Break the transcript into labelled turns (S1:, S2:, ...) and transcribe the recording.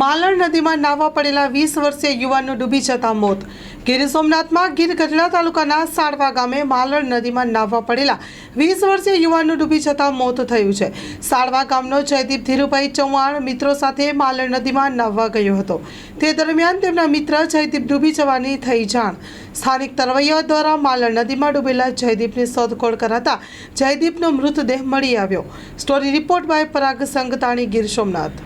S1: માલણ નદીમાં નાહવા પડેલા વીસ વર્ષીય યુવાનનું ડૂબી જતા મોત. ગીર સોમનાથમાં ગીર ગઢડા તાલુકાના સાળવા ગામે માલણ નદીમાં નાહવા પડેલા વીસ વર્ષીય યુવાનનું ડૂબી જતા મોત થયું છે. સાળવા ગામનો જયદીપ ધીરુભાઈ ચૌહાણ મિત્રો સાથે માલણ નદીમાં નાહવા ગયો હતો. તે દરમિયાન તેમના મિત્ર જયદીપ ડૂબી જવાની થઈ જાણ. સ્થાનિક તરવૈયા દ્વારા માલણ નદીમાં ડૂબેલા જયદીપની શોધખોળ કરાતા જયદીપનો મૃતદેહ મળી આવ્યો. Story report by Parag Sangtani Gir Somnath.